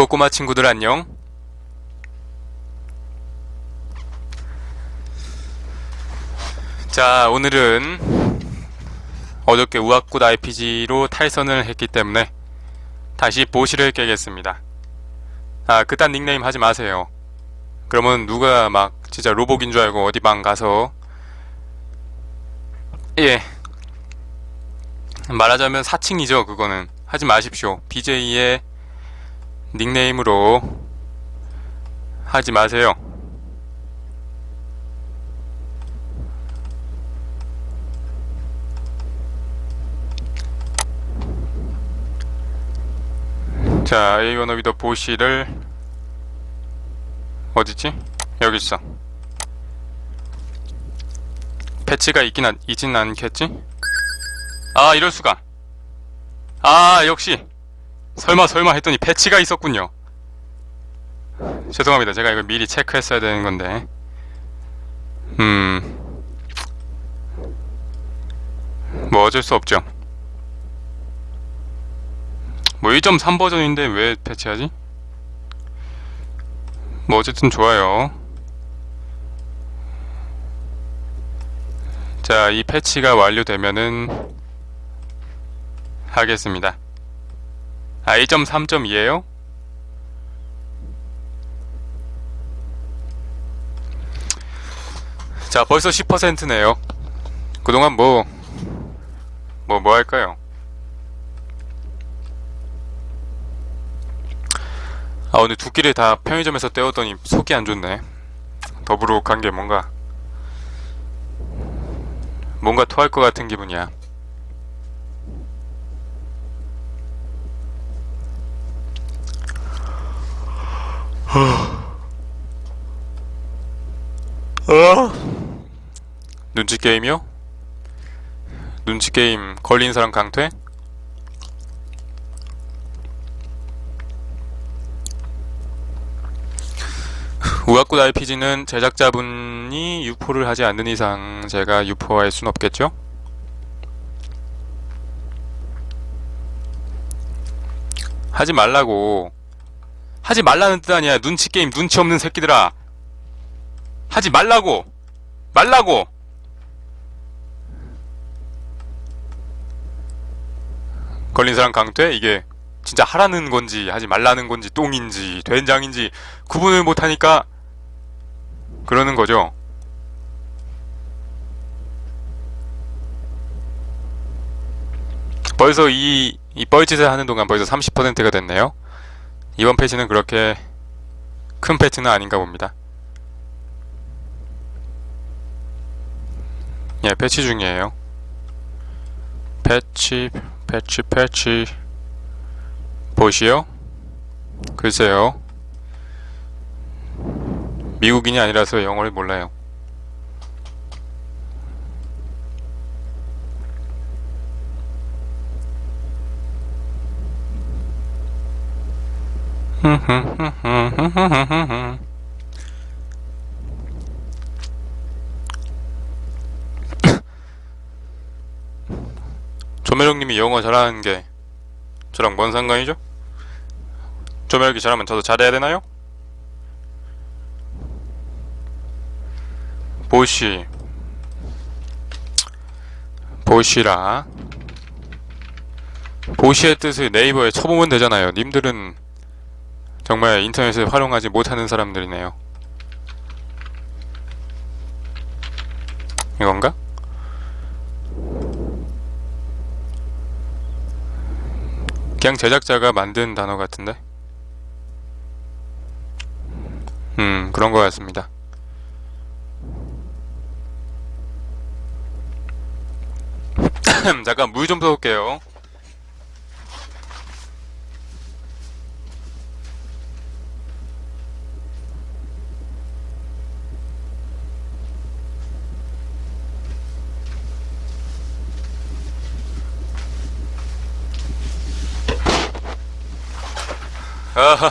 꼬꼬마 친구들 안녕. 자, 오늘은 어저께 우악굿 RPG로 탈선을 했기 때문에 다시 보시를 깨겠습니다. 아, 그딴 닉네임 하지 마세요. 그러면 누가 막 진짜 로복인 줄 알고 어디 방 가서 예 말하자면 사칭이죠 그거는 하지 마십시오 BJ의 닉네임으로 하지 마세요 자 A 원어비더 보시를 어디지? 여기 있어 패치가 있긴 한, 있진 않겠지? 아 이럴 수가 아 역시 설마 설마 했더니 패치가 있었군요. 죄송합니다. 제가 이거 미리 체크했어야 되는 건데. 음. 뭐 어쩔 수 없죠. 뭐 1.3 버전인데 왜 패치하지? 뭐 어쨌든 좋아요. 자, 이 패치가 완료되면은 하겠습니다. 아, 1.3.2에요? 자, 벌써 10%네요. 그동안 뭐, 뭐, 뭐 할까요? 아, 오늘 두 끼를 다 편의점에서 때웠더니 속이 안 좋네. 더부룩한 게 뭔가 뭔가 토할 것 같은 기분이야. 어? 눈치 게임이요? 눈치 게임 걸린 사람 강퇴? 우악굿 RPG는 제작자분이 유포를 하지 않는 이상 제가 유포할 순 없겠죠? 하지 말라고 하지 말라는 뜻 아니야. 눈치 게임 눈치 없는 새끼들아. 하지 말라고. 말라고. 걸린 사람 강퇴? 이게 진짜 하라는 건지 하지 말라는 건지 똥인지 된장인지 구분을 못 하니까 그러는 거죠. 벌써 이, 이 뻘짓을 하는 동안 벌써 30%가 됐네요. 이번 패치는 그렇게 큰 패치는 아닌가 봅니다. 예, 패치 중이에요. 패치, 패치, 패치. 보시요? 글쎄요. 미국인이 아니라서 영어를 몰라요. 조매력님이 영어 잘하는 게 저랑 뭔 상관이죠? 조매력이 잘하면 저도 잘해야 되나요? 보시 보시라 보시의 뜻을 네이버에 쳐보면 되잖아요 님들은 정말 인터넷을 활용하지 못하는 사람들이네요 이건가? 그냥 제작자가 만든 단어 같은데 음 그런 것 같습니다 잠깐 물 좀 써올게요. 아하.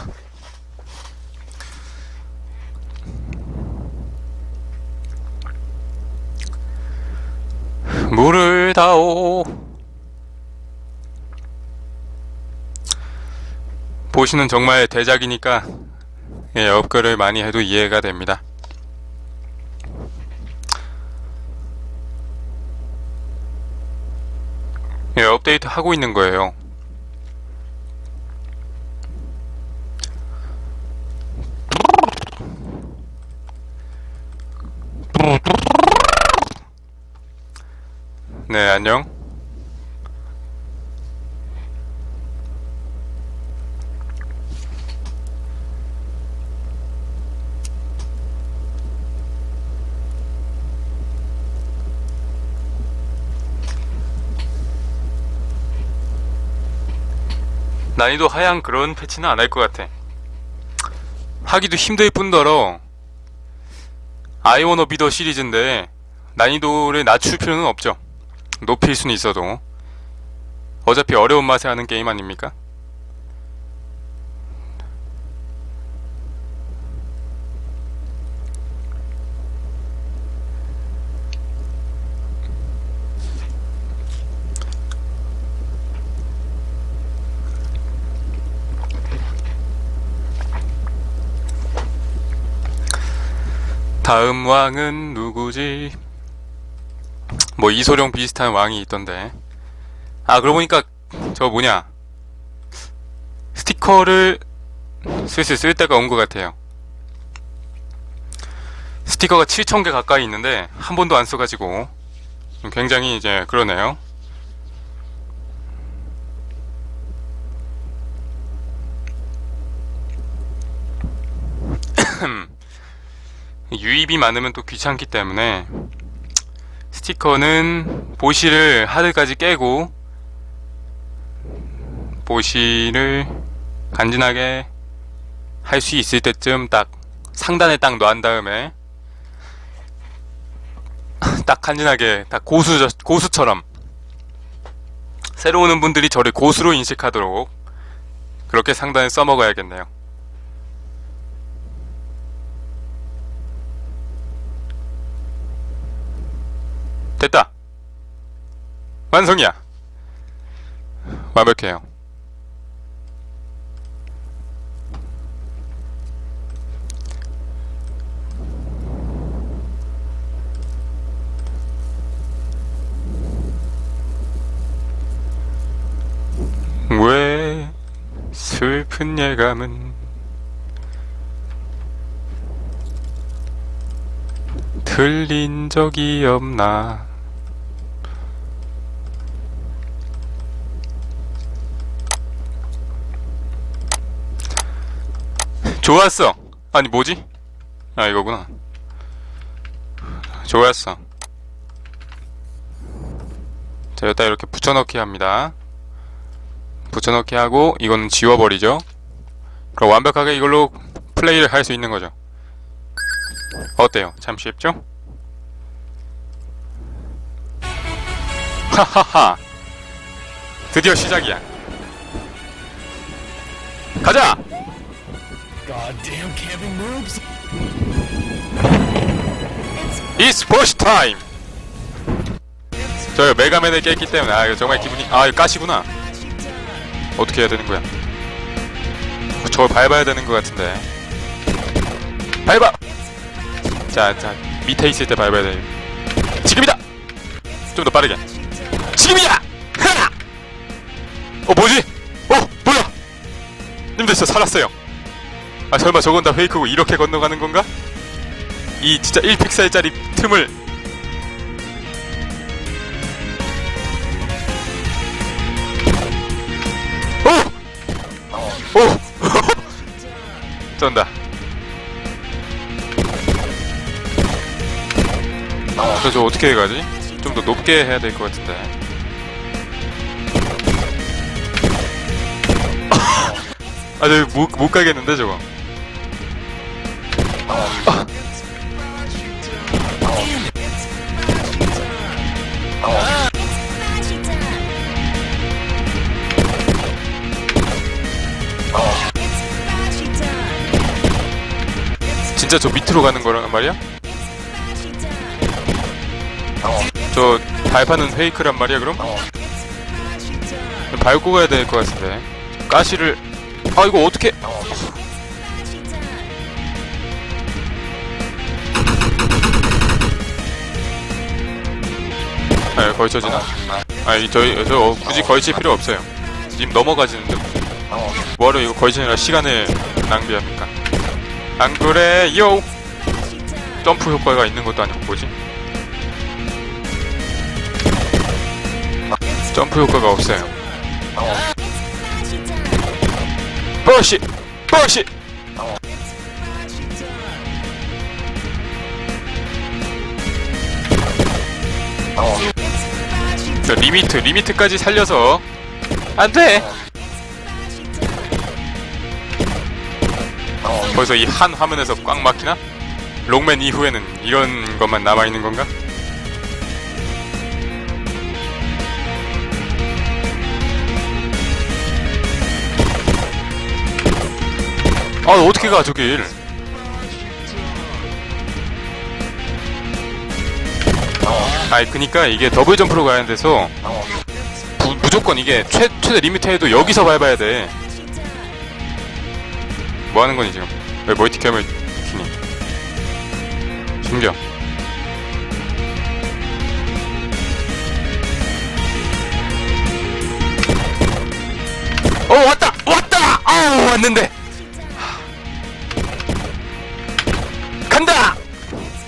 물을 다오 보시는 정말 대작이니까 예, 업글을 많이 해도 이해가 됩니다. 예, 업데이트 하고 있는 거예요. 네, 안녕. 난이도 하향 그런 패치는 안 할 것 같아. 하기도 힘들 뿐더러 아이 워너 비더 시리즈인데 난이도를 낮출 필요는 없죠. 높일 수는 있어도 어차피 어려운 맛에 하는 게임 아닙니까? 다음 왕은 누구지? 뭐 이소룡 비슷한 왕이 있던데. 아 그러고 보니까 저 뭐냐 스티커를 슬슬 쓸 때가 온 것 같아요. 스티커가 7,000개 가까이 있는데 한 번도 안 써가지고 굉장히 이제 그러네요. 유입이 많으면 또 귀찮기 때문에 스티커는 보시를 하드까지 깨고 보시를 간지나게 할 수 있을 때쯤 딱 상단에 딱 놓은 다음에 딱 간지나게 딱 고수 고수처럼 새로 오는 분들이 저를 고수로 인식하도록 그렇게 상단에 써먹어야겠네요. 됐다. 완성이야. 완벽해요. 왜 슬픈 예감은 들린 적이 없나 좋았어 아니 뭐지? 아 이거구나 좋았어 자 여기다 이렇게 붙여넣기 합니다 붙여넣기 하고 이거는 지워버리죠 그럼 완벽하게 이걸로 플레이를 할 수 있는 거죠 어때요? 참 쉽죠? 하하하 드디어 시작이야 가자! Goddamn camping noobs! It's push time! 저 메가맨을 깼기 때문에 아 이거 정말 기분이 아 이거 가시구나 어떻게 해야 되는 거야 저걸 밟아야 되는 것 같은데 밟아! 자, 자 밑에 있을 때 밟아야 돼 지금이다! 좀 더 빠르게 지금이야! 하나! 어 뭐지? 어 뭐야! 님들 저 살았어요 아 설마 저건 다 페이크고 이렇게 건너가는 건가? 이 진짜 1픽셀짜리 틈을 오! 오! 쩐다 그래서 저 어떻게 해가지? 좀 더 높게 해야 될 것 같은데 아, 저 못, 못 가겠는데, 저거. 진짜 저 밑으로 가는 거란 말이야? 저 발판은 페이크란 말이야, 그럼? 밟고 가야 될 것 같은데. 가시를, 아 이거 어떻게 아 걸쳐지나? 아니 저희 저 어, 굳이 걸칠 필요 없어요 지금 넘어가지는데 뭐하러 이거 걸치느라 시간을 낭비합니까 안 그래 요! 점프 효과가 있는 것도 아니고 뭐지? 점프 효과가 없어요. 버시! 버시! 저 리미트 리미트까지 살려서 안돼 벌써 이한 화면에서 꽉 막히나? 롱맨 이후에는 이런 것만 남아있는 건가? 아 어떻게 가 저길 아이 그니까 이게 더블 점프로 가야 돼서 부- 무조건 이게 최, 최대 리미트 해도 여기서 밟아야 돼 뭐 하는 거니 지금? 왜 멀티캠을 키니? 숨겨. 어 왔다! 왔다! 아우 왔는데! 간다!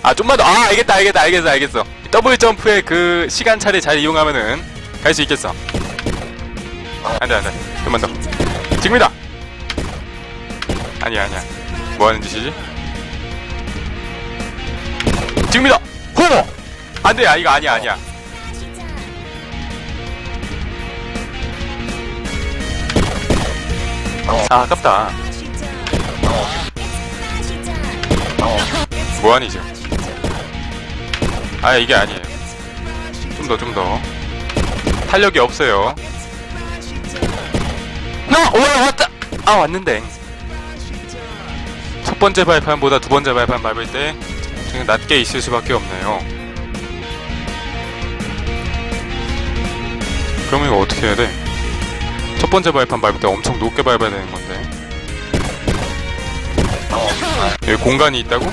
아 좀만 더. 아 알겠다 알겠다 알겠어 알겠어. 더블 점프의 그 시간 차를 잘 이용하면은 갈 수 있겠어. 안돼 안돼. 좀만 더. 지금이다 아니야 아니야. 뭐 하는 짓이지? 지금이다. 호 안돼 아 이거 아니야 아니야. 아 아깝다. 뭐하니 지금? 아 이게 아니에요. 좀 더 좀 더. 탄력이 없어요. 나 올라왔다! 아 왔는데. 첫 번째 발판보다 두 번째 발판 밟을 때 그냥 낮게 있을 수밖에 없네요 그러면 이거 어떻게 해야 돼? 첫 번째 발판 밟을 때 엄청 높게 밟아야 되는 건데 여기 공간이 있다고?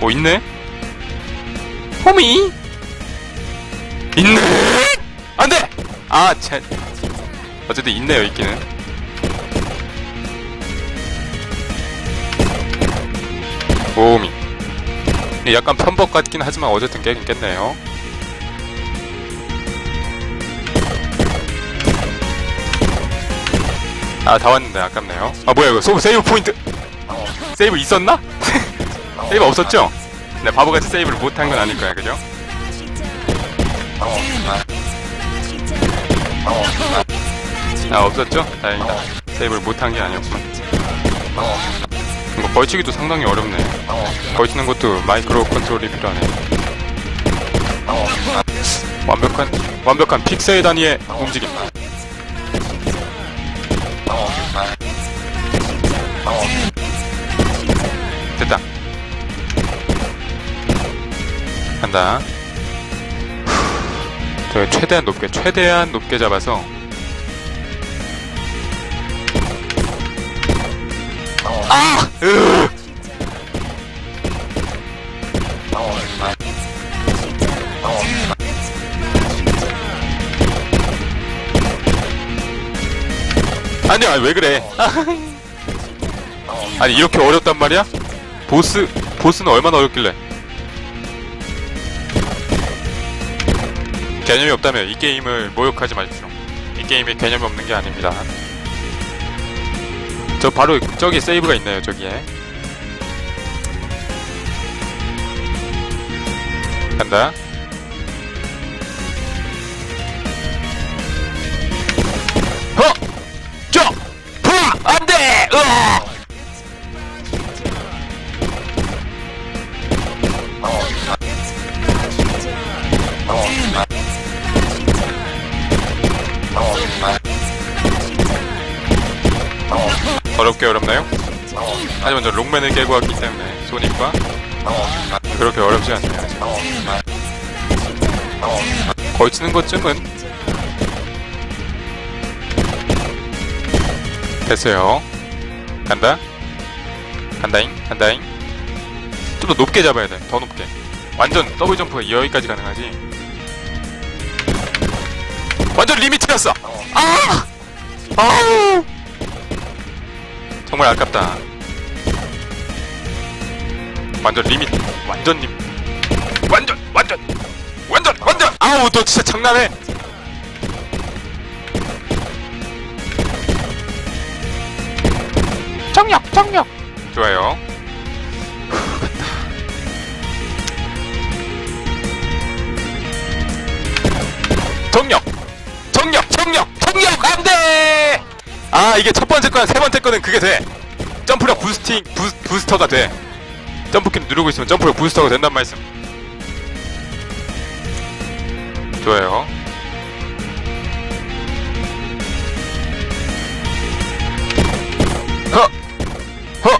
뭐 있네? 호미? 있네? 안 돼! 아, 쟤. 어쨌든 있네요, 있기는. 호미. 약간 편법 같긴 하지만 어쨌든 깨긴 깼네요. 아, 다 왔는데 아깝네요. 아, 뭐야, 이거. 소, 세이브 포인트! 세이브 있었나? 세이브 없었죠? 네, 바보같이 세이브를 못한 건 아닐 거야, 그죠? 아, 없었죠? 다행이다. 세이브를 못한 게 아니었구만. 이거 벌치기도 상당히 어렵네. 벌치는 것도 마이크로 컨트롤이 필요하네. 완벽한, 완벽한 픽셀 단위의 움직임. 됐다. 간다. 저 최대한 높게, 최대한 높게 잡아서. 으! 아니, 아니, 왜 그래? 아니, 이렇게 어렵단 말이야? 보스, 보스는 얼마나 어렵길래? 개념이 없다면 이 게임을 모욕하지 마십시오. 이 게임에 개념이 없는 게 아닙니다. 저 바로 저기 세이브가 있네요, 저기에. 간다. 롱맨을 깨고 왔기 때문에 소닉과 그렇게 어렵지 않네요. 걸치는 것쯤은 됐어요. 간다. 간다잉, 간다잉. 좀 더 높게 잡아야 돼. 더 높게. 완전 더블 점프가 여기까지 가능하지. 완전 리미트였어. 아! 아우! 정말 아깝다. 완전 리미트. 완전 림. 완전, 완전, 완전, 완전. 아우, 너 진짜 장난해. 정력, 정력. 좋아요. 정력, 정력, 정력, 정력 안 돼. 아 이게 첫 번째 거랑 세 번째 거는 그게 돼. 점프력 부스팅 부, 부스터가 돼. 점프키 누르고 있으면 점프력 부스터가 된단 말씀. 좋아요. 허, 허,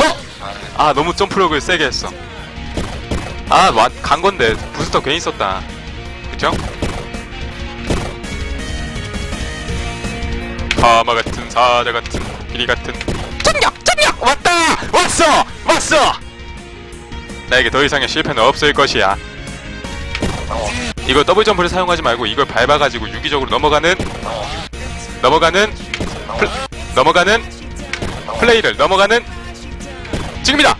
허. 아 너무 점프력을 세게 했어. 아, 와, 간 건데 부스터 괜히 썼다. 그쵸? 가마 같은 사자 같은 코끼리 같은 정력 정력 왔다 왔어 왔어 나에게 더 이상의 실패는 없을 것이야 이거 더블 점프를 사용하지 말고 이걸 밟아가지고 유기적으로 넘어가는 넘어가는 플, 넘어가는 플레이를 넘어가는 지금이다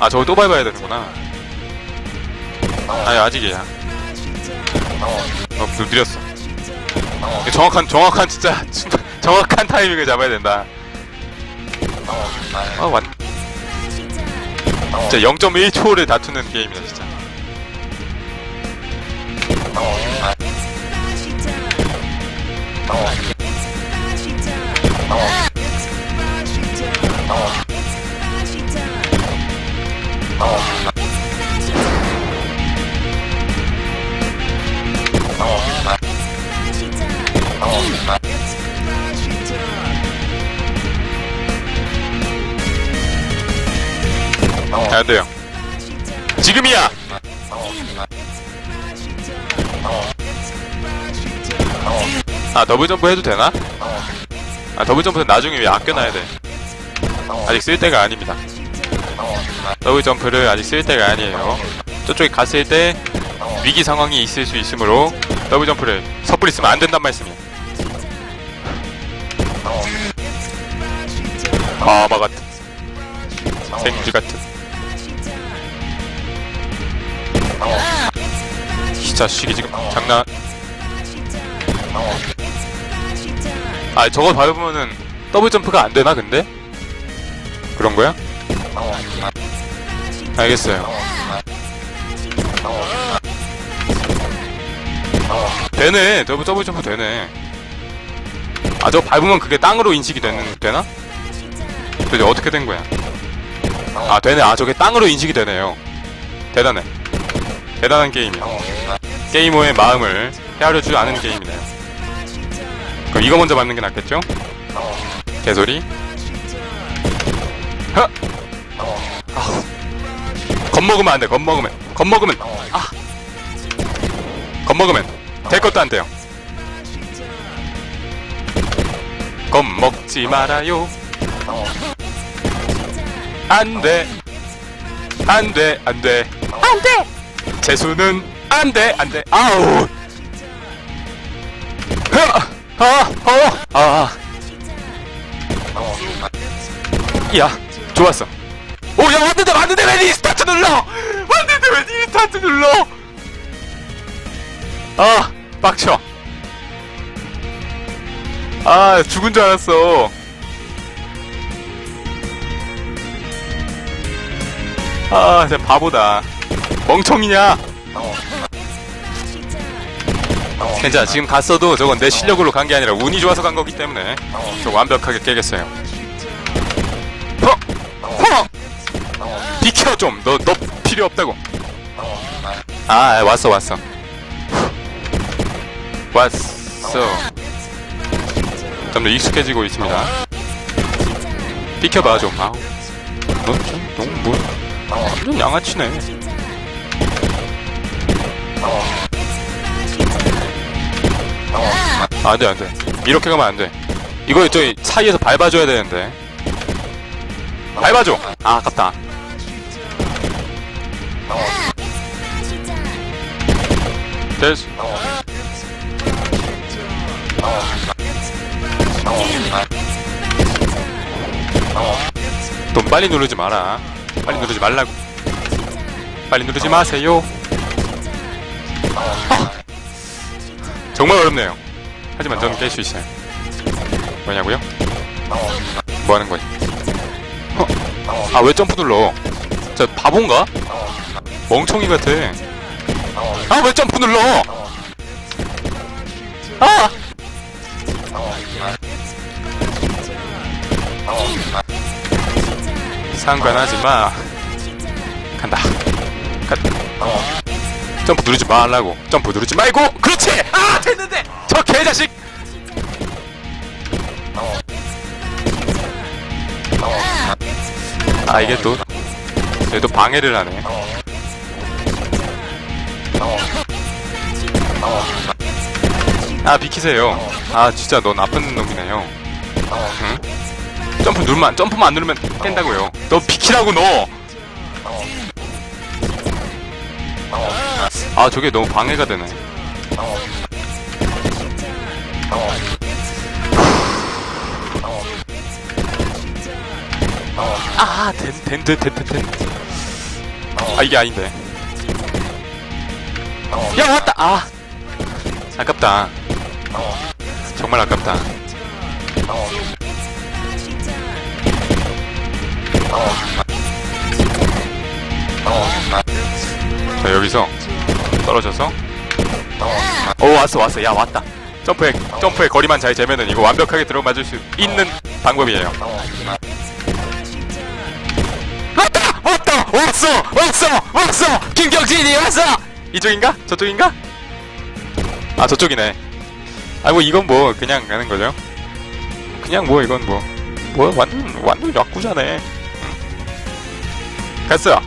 아 저거 또 밟아야 되는구나 아니 아직이야 어 느렸어 정확한 정확한 진짜 정확한 타이밍을 잡아야 된다. 아 완. 진짜 0.1초를 다투는 게임이다 진짜. 안 아 더블 점프 해도 되나? 아 더블 점프는 나중에 왜 아껴놔야 돼? 아직 쓸 때가 아닙니다. 더블 점프를 아직 쓸 때가 아니에요. 저쪽에 갔을 때 위기 상황이 있을 수 있으므로 더블 점프를 섣불리 쓰면 안 된단 말씀이야. 가마 같은 생쥐 같은 이 자식이 지금 장난 아 저거 밟으면은 더블 점프가 안 되나 근데? 그런 거야? 알겠어요 되네 더블 더블 점프 되네 아 저거 밟으면 그게 땅으로 인식이 되는 되나? 그게 어떻게 된 거야? 아 되네 아 저게 땅으로 인식이 되네요 대단해 대단한 게임이야 게이머의 마음을 헤아려 줄 아는 게임이네요 그럼 이거 먼저 맞는 게 낫겠죠? 개소리. 허! 아우. 겁먹으면 안돼 겁먹으면. 겁먹으면. 아! 겁먹으면. 될 것도 안 돼요. 겁먹지 말아요. 안돼. 안돼 안돼. 안돼! 재수는 안돼 안돼. 아우 아아아. 야 좋았어. 오 야 왔는데 왔는데 왜 리스타트 눌러? 왔는데 왜 리스타트 눌러? 아 빡쳐. 아 죽은 줄 알았어. 아 진짜 바보다. 멍청이냐 괜찮아 지금 갔어도 저건 내 실력으로 간 게 아니라 운이 좋아서 간 거기 때문에 저 완벽하게 깨겠어요! 비켜 좀너 너 필요 없다고. 아 왔어 왔어. 왔어. 점점 익숙해지고 있습니다. 비켜봐 좀. 아우. 넌좀 너무 뭐 완전 양아치네 안돼 안돼. 이렇게 가면 안돼. 이거 저기 사이에서 밟아줘야 되는데. 밟아줘. 아 아깝다. 됐어. 좀 빨리 누르지 마라. 빨리 누르지 말라고. 빨리 누르지 마세요. 아, 정말 어렵네요 하지만 저는 깰 수 있어요 뭐냐고요? 뭐 하는 거지? 아왜 점프 눌러? 저 바본가? 멍청이 같아 아 왜 점프 눌러? 아! 상관하지 마 간다 간다 점프 누르지 말라고 점프 누르지 말고 그렇지 아 됐는데 저 개자식! 아 이게 또 얘도 방해를 하네. 아 비키세요. 아 진짜 너 나쁜 놈이네 요 응? 점프 누르면 점프만 안 누르면 깬다고요. 너 비키라고 너! 아 저게 너무 방해가 되네 아, 된, 된, 된, 된. 아, 이게 아닌데. 야, 왔다! 아! 아깝다. 정말 아깝다. 자, 여기서 떨어져서. 오, 왔어, 왔어. 야, 왔다. 점프에, 점프에 거리만 잘 재면은 이거 완벽하게 들어맞을 수 있는 방법이에요. 왔어! 왔어! 왔어! 김경진이 왔어! 이쪽인가? 저쪽인가? 아 저쪽이네 아이고 이건 뭐 그냥 가는 거죠 그냥 뭐 이건 뭐 뭐 완전 완전 약구자네 응. 갔어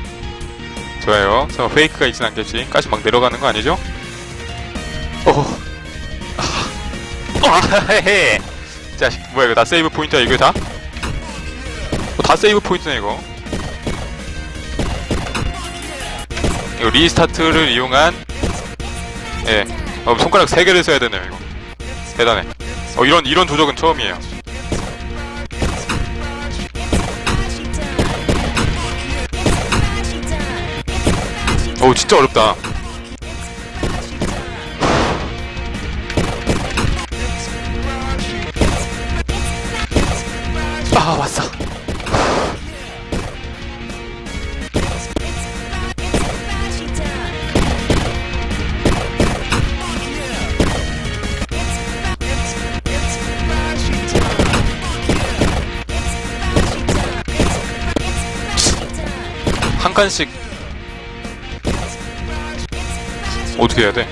좋아요 저 페이크가 있진 않겠지 가시 막 내려가는 거 아니죠? 어. 아, 헤헤 자식 뭐야 이거 다 세이브 포인트야 이거 다? 어, 다 세이브 포인트네 이거 리스타트를 이용한 예 어, 손가락 3개를 써야 되네요 이거. 대단해. 어 이런 이런 조작은 처음이에요. 오 진짜 어렵다. 아 왔어 칸씩 어떻게 해야 돼?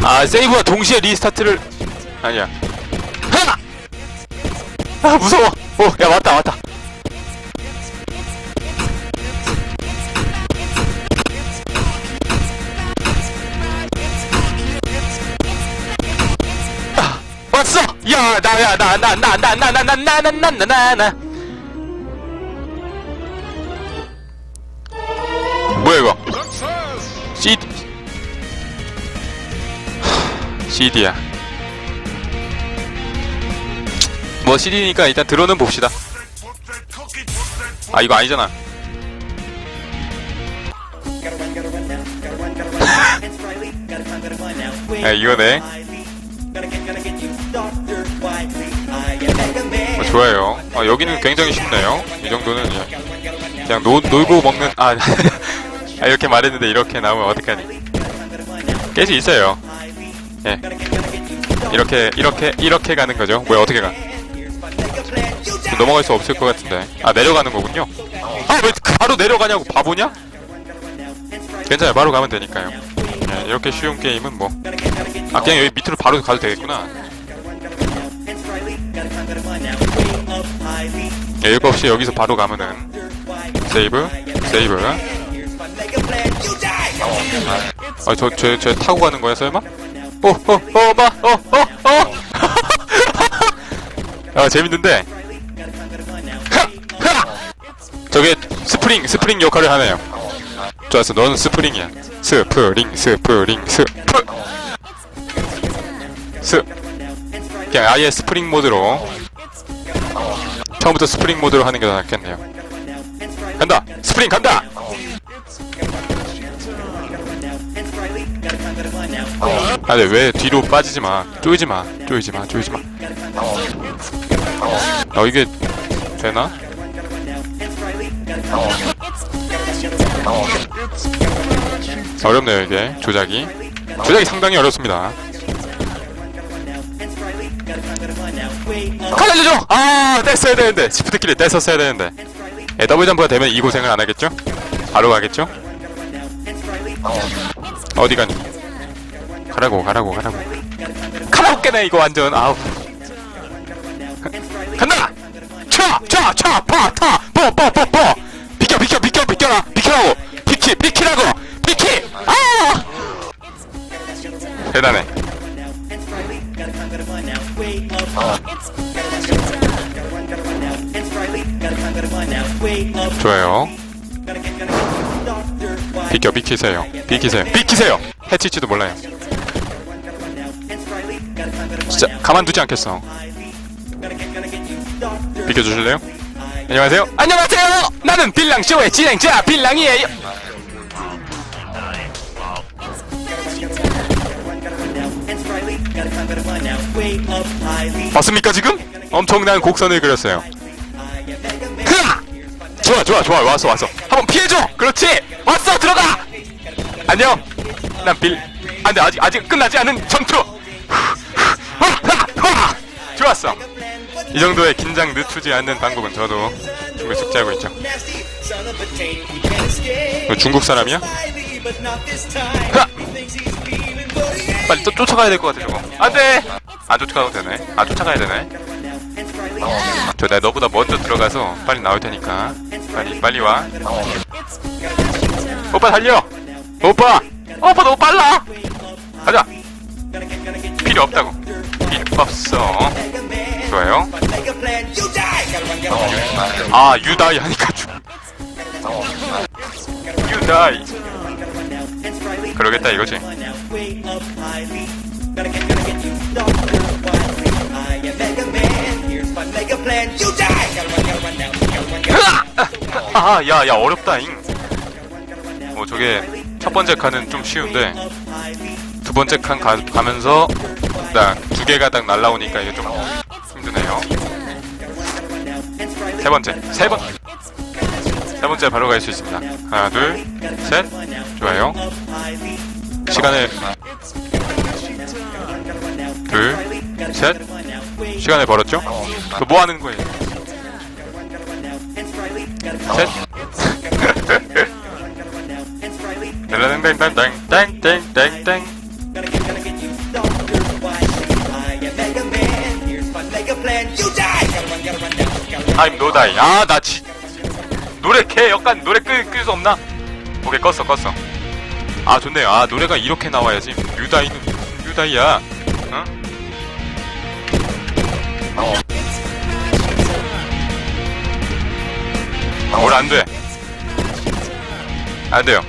아 세이브와 동시에 리스타트를 아니야 아 무서워 오야 왔다 왔다 아, 왔어 야 나야 나나나나나나나나나나나 뭐야 이거? CD CD야. 뭐 CD니까 일단 들어는 봅시다. 아 이거 아니잖아. 아 이거네. 어, 좋아요. 아, 여기는 굉장히 쉽네요. 이 정도는 예. 그냥 노, 놀고 먹는 아, 아 이렇게 말했는데 이렇게 나오면 어떡하니? 깰수 있어요. 예. 이렇게 이렇게 이렇게 가는 거죠. 뭐야 어떻게 가? 넘어갈 수 없을 것 같은데. 아 내려가는 거군요. 아 왜 바로 내려가냐고 바보냐? 괜찮아요. 바로 가면 되니까요. 예, 이렇게 쉬운 게임은 뭐. 아 그냥 여기 밑으로 바로 가도 되겠구나. 예, 이거 없이 여기서 바로 가면은 세이브 세이브 아저저 저 타고 가는 거야 설마? 오, 오, 오, 봐, 오, 오, 오. 아, 재밌는데. 저게 스프링, 스프링 역할을 하네요. 좋았어, 너는 스프링이야. 스프링, 스프링, 스프. 스. 그냥 아예 스프링 모드로. 처음부터 스프링 모드로 하는 게 더 낫겠네요. 간다! 스프링 간다! 아, 네, 왜 뒤로 빠지지 마. 쪼이지 마. 쪼이지 마. 쪼이지 마. 어, 이게 되나? 어렵네요, 이게. 조작이. 조작이 상당히 어렵습니다. 갈라져줘! 아, 뗐어야 되는데. 시프트키를 뗐었어야 되는데. 예, 더블 점프가 되면 이 고생을 안 하겠죠? 바로 가겠죠? 어디 가니? 가라고, 가라고, 가라고. 가라고 깨네, 이거 완전. 아우. 간다! 차! 차! 차! 파! 타! 뽀! 뽀! 뽀! 뽀! 비켜! 비켜! 비켜! 비켜라! 비켜라고! 비키! 비키라고! 비키! 아! 대단해. 좋아요. 비켜! 비키세요. 비키세요. 비키세요! 해칠지도 몰라요. 가만두지 않겠어. 비켜주실래요? 안녕하세요. 안녕하세요. 나는 빌랑 쇼의 진행자 빌랑이에요. 봤습니까 지금? 엄청난 곡선을 그렸어요. 흐아! 좋아 좋아 좋아 왔어 왔어. 한번 피해줘. 그렇지. 왔어 들어가. 안녕. 난 빌. 안돼 아직 아직 끝나지 않은 전투. 좋았어. 이 정도의 긴장 늦추지 않는 방법은 저도 충분히 숙지하고 있죠. 너 중국 사람이야? 하! 빨리 또 쫓아가야 될 것 같아 저거. 안돼. 안 쫓아가도 되네. 안 쫓아가야 되네. 저 내가 너보다 먼저 들어가서 빨리 나올 테니까 빨리 빨리 와. 오빠 달려. 오빠. 오빠 너무 빨라. 가자. 필요 없다고. 필요 없어. 좋아요. 아 유다이 하니까 죽. 유다이. 그러겠다 이거지. 아, 야, 야, 어렵다잉. 뭐, 저게, 첫 번째 칸은 좀 쉬운데, 두 번째 칸 가, 가면서, 나, 두 개가 딱 날라오니까 이게 좀 힘드네요. 세 번째, 세 번, 세 번째 바로 갈 수 있습니다. 하나, 둘, 셋. 좋아요. 시간을, 둘, 셋. 시간을 벌었죠? 그뭐 하는 거예요? 셋. 땡땡땡땡땡땡땡. I'm no die. 아, 나 지. 노래 개 약간 노래 끌끌수 없나? 오케이 껐어 껐어. 아 좋네요. 아 노래가 이렇게 나와야지. 유다이는 무슨 유다이야? 어? 뭘 안 돼? 안 돼요.